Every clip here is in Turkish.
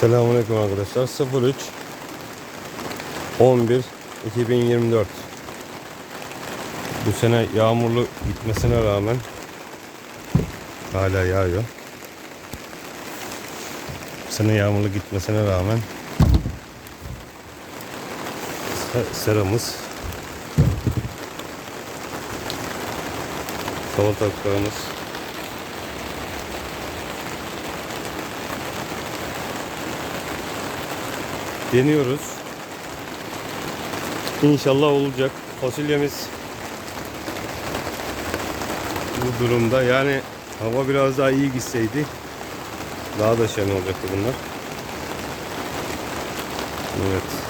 Selamünaleyküm arkadaşlar. 03 11 2024 Bu sene yağmurlu gitmesine rağmen hala yağıyor. Bu sene yağmurlu gitmesine rağmen se- seramız salatalıklarımız deniyoruz. İnşallah olacak. Fasulyemiz bu durumda. Yani hava biraz daha iyi gitseydi daha da şen olacaktı bunlar. Evet.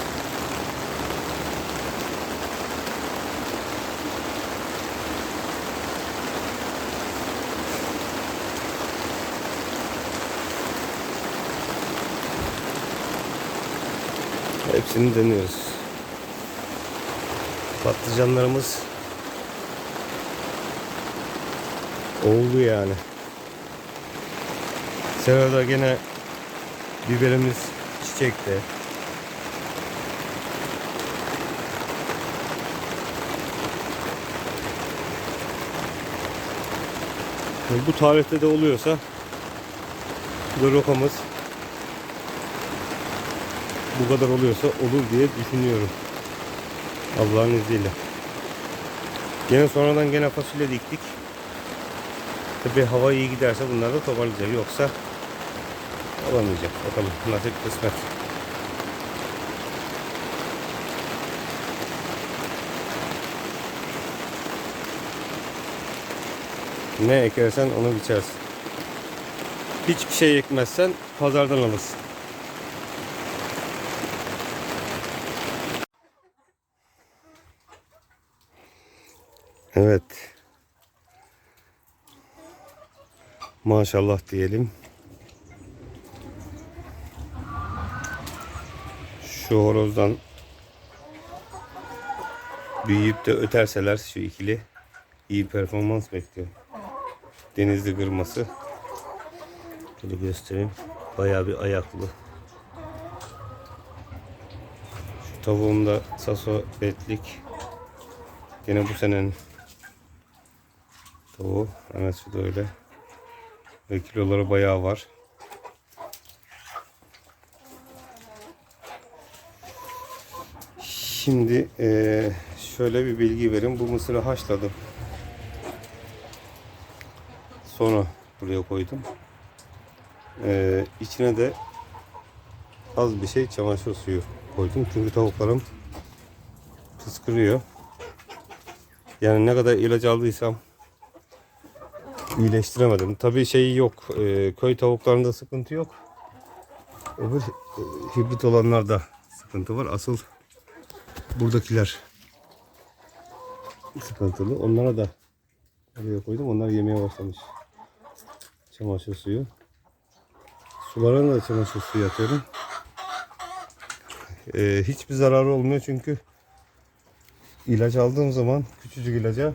Hepsini deniyoruz. Patlıcanlarımız oldu yani. Serada gene biberimiz çiçekte. Bu tarihte de oluyorsa bu rokamız bu kadar oluyorsa olur diye düşünüyorum. Allah'ın izniyle. Gene sonradan gene fasulye diktik. Tabi hava iyi giderse bunlar da toparlayacak. Yoksa olamayacak. Bakalım nasip kısmet. Ne ekersen onu biçersin. Hiçbir şey ekmezsen pazardan alırsın. Evet. Maşallah diyelim. Şu horozdan büyüyüp de öterseler şu ikili iyi performans bekliyor. Denizli kırması. Şöyle göstereyim. Bayağı bir ayaklı. Şu tavuğum da Saso betlik. Yine bu senenin tavuğu. Şu da öyle. Ve kiloları bayağı var. Şimdi eee, şöyle bir bilgi vereyim. Bu mısırı haşladım. Sonra buraya koydum. Eee içine de az bir şey çamaşır suyu koydum. Çünkü tavuklarım fıskırıyor. Yani ne kadar ilaç aldıysam iyileştiremedim. Tabii şey yok. e, köy tavuklarında sıkıntı yok. Öbür e, hibrit olanlarda sıkıntı var. Asıl buradakiler sıkıntılı. Onlara da buraya koydum. Onlar yemeye başlamış. Çamaşır suyu. Sularına da çamaşır suyu atıyorum. E, hiçbir zararı olmuyor çünkü ilaç aldığım zaman küçücük ilaca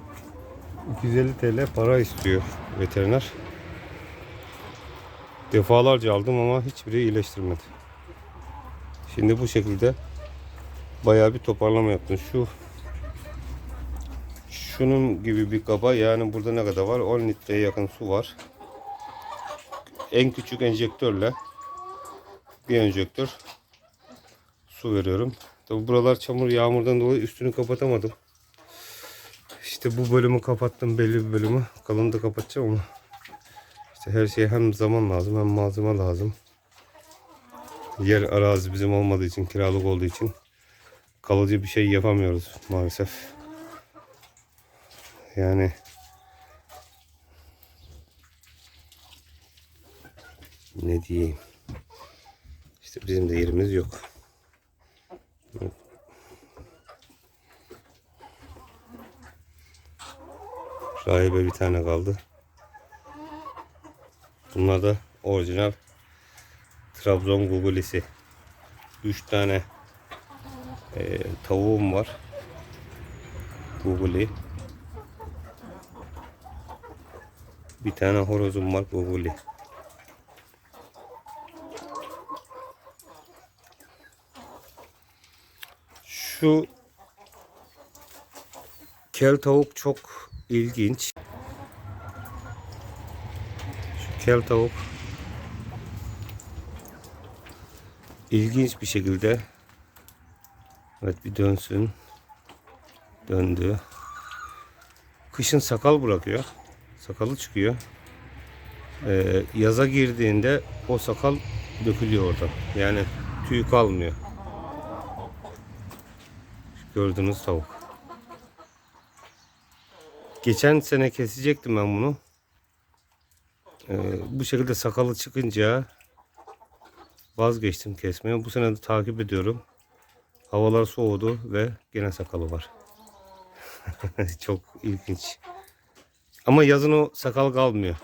250 TL para istiyor veteriner. Defalarca aldım ama hiçbiri iyileştirmedi. Şimdi bu şekilde bayağı bir toparlama yaptım. Şu şunun gibi bir kaba yani burada ne kadar var? 10 litreye yakın su var. En küçük enjektörle bir enjektör su veriyorum. Tabi buralar çamur yağmurdan dolayı üstünü kapatamadım. İşte bu bölümü kapattım belli bir bölümü. Kalanı da kapatacağım ama işte her şeye hem zaman lazım hem malzeme lazım. Yer arazi bizim olmadığı için kiralık olduğu için kalıcı bir şey yapamıyoruz maalesef. Yani ne diyeyim. İşte bizim de yerimiz yok. Galiba bir tane kaldı. Bunlar da orijinal Trabzon gugulisi. 3 tane e, tavuğum var. Guguli. Bir tane horozum var guguli. Şu kel tavuk çok ilginç. Şu kel tavuk ilginç bir şekilde evet bir dönsün. Döndü. Kışın sakal bırakıyor. Sakalı çıkıyor. Ee, yaza girdiğinde o sakal dökülüyor oradan. Yani tüy kalmıyor. Gördüğünüz tavuk. Geçen sene kesecektim ben bunu. Ee, bu şekilde sakalı çıkınca vazgeçtim kesmeye. Bu sene de takip ediyorum. Havalar soğudu ve gene sakalı var. Çok ilginç. Ama yazın o sakal kalmıyor.